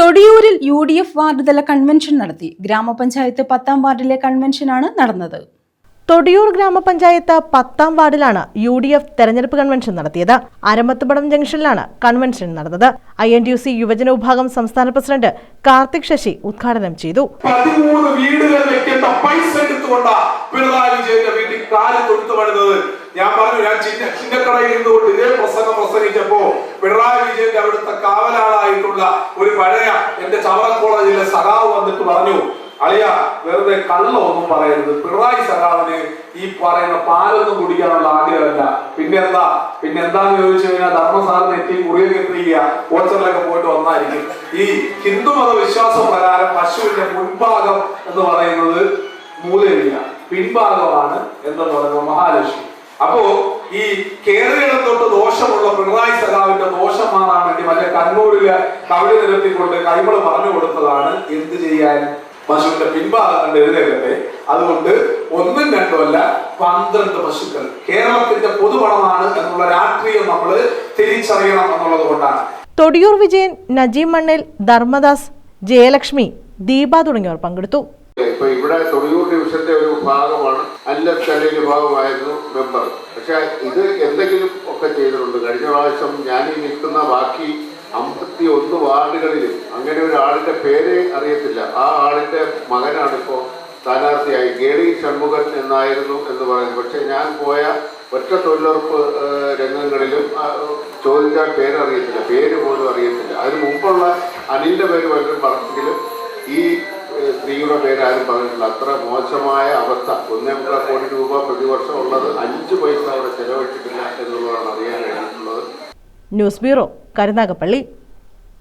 തൊടിയൂരിൽ U D F ward തല convention നടത്തി. ഗ്രാമപഞ്ചായത്ത് പത്താം വാർഡിലെ കൺവെൻഷനാണ് നടന്നത്. തൊടിയൂർ ഗ്രാമപഞ്ചായത്ത് പത്താം വാർഡിലാണ് യു ഡി എഫ് തെരഞ്ഞെടുപ്പ് കൺവെൻഷൻ നടത്തിയത്. അരമത്തുപടം ജംഗ്ഷനിലാണ് കൺവെൻഷൻ നടന്നത്. I N D U C യുവജന വിഭാഗം സംസ്ഥാന പ്രസിഡന്റ് കാർത്തിക് ശശി ഉദ്ഘാടനം ചെയ്തു. പതിമൂന്ന് വീടുകൾ വെക്കേണ്ട പൈസ എടുത്തുകൊണ്ടാ പിണറായി വിജയന്റെ വീട്ടിൽ കാൽ തൊഴുത്ത് പണിതത്. ഞാൻ പറഞ്ഞു ഞാൻ ചിന്ന ചിന്നക്കടയിൽ ഇരുന്നുകൊണ്ട് ഇതേ പ്രസംഗം കാവലാളായിട്ടുള്ള ഒരു പഴയ എന്റെ ചവറ കോളേജിലെ സഖാവ് വന്നിട്ട് പറഞ്ഞു അളിയ വെറുതെ കള്ളൊന്നും പറയരുത്. പിണറായി സഖാവിന് ഈ പറയുന്ന പാലൊന്നും കുടിക്കാനുള്ള ആഗ്രഹമില്ല. പിന്നെന്താ? പിന്നെന്താന്ന് ചോദിച്ചു കഴിഞ്ഞാൽ ധർമ്മസാറിന് എത്തി മുറിയിൽ എത്തിക്കുക ഓച്ചറിലൊക്കെ പോയിട്ട് വന്നായിരിക്കും. ഈ ഹിന്ദു മത വിശ്വാസ പ്രകാരം പശുവിന്റെ മുൻഭാഗം എന്ന് പറയുന്നത് മൂലയില്ല പിൻഭാഗമാണ് എന്ന് പറയുന്നത് മഹാലക്ഷ്മി. അപ്പോ ഈ കേരളം തൊട്ട് ദോഷമുള്ള പിണറായി വേണ്ടി മറ്റേ കണ്ണൂരിലെ കവിളി നിരത്തിക്കൊണ്ട് കൈമൾ പറഞ്ഞു കൊടുത്തതാണ് എന്ത് ചെയ്യാൻ പശുവിന്റെ പിൻഭാഗം കണ്ട് അതുകൊണ്ട് ഒന്നും രണ്ടും അല്ല പന്ത്രണ്ട് പശുക്കൾ. കേരളത്തിന്റെ പൊതുപണമാണ് എന്നുള്ള രാഷ്ട്രീയം നമ്മൾ തിരിച്ചറിയണം എന്നുള്ളത് കൊണ്ടാണ്. തൊടിയൂർ വിജയൻ നജീം മണ്ണിൽ ധർമ്മദാസ് ജയലക്ഷ്മി ദീപ തുടങ്ങിയവർ പങ്കെടുത്തു. ഇപ്പൊ ഇവിടെ തൊഴിലൂർ ഡിവിഷന്റെ ഒരു ഭാഗമാണ്. അല്ലത്തലയിൽ ഭാഗമായിരുന്നു മെമ്പർ. പക്ഷെ ഇത് എന്തെങ്കിലും ഒക്കെ ചെയ്തിട്ടുണ്ട്. കഴിഞ്ഞ പ്രാവശ്യം ഞാൻ ഈ നിൽക്കുന്ന ബാക്കി അമ്പത്തി ഒന്ന് വാർഡുകളിലും അങ്ങനെ ഒരു ആളിന്റെ പേര് അറിയത്തില്ല. ആ ആളിന്റെ മകനാണ് ഇപ്പോ സ്ഥാനാർത്ഥിയായി. ഗേളി ഷൺമുഖൻ എന്നായിരുന്നു എന്ന് പറയുന്നത് പക്ഷെ ഞാൻ പോയ ഒറ്റ തൊഴിലുറപ്പ് രംഗങ്ങളിലും ചോദിച്ചാൽ പേരറിയത്തില്ല. പേര് പോലും അറിയത്തില്ല. അതിന് മുമ്പുള്ള അനിലിന്റെ പേര് പലരും പറഞ്ഞെങ്കിലും ഈ സ്ത്രീയുടെ പേര് ആരും പറഞ്ഞിട്ടില്ല. അത്ര മോശമായ അവസ്ഥ. ഒന്നേ മുക്കാൽ കോടി രൂപ പ്രതിവർഷം ഉള്ളത് അഞ്ച് പൈസ അവിടെ ചെലവഴിച്ചിട്ടില്ല എന്നുള്ളതാണ് അറിയാൻ കഴിഞ്ഞിട്ടുള്ളത് ന്യൂസ് ബ്യൂറോ കരുനാഗപ്പള്ളി.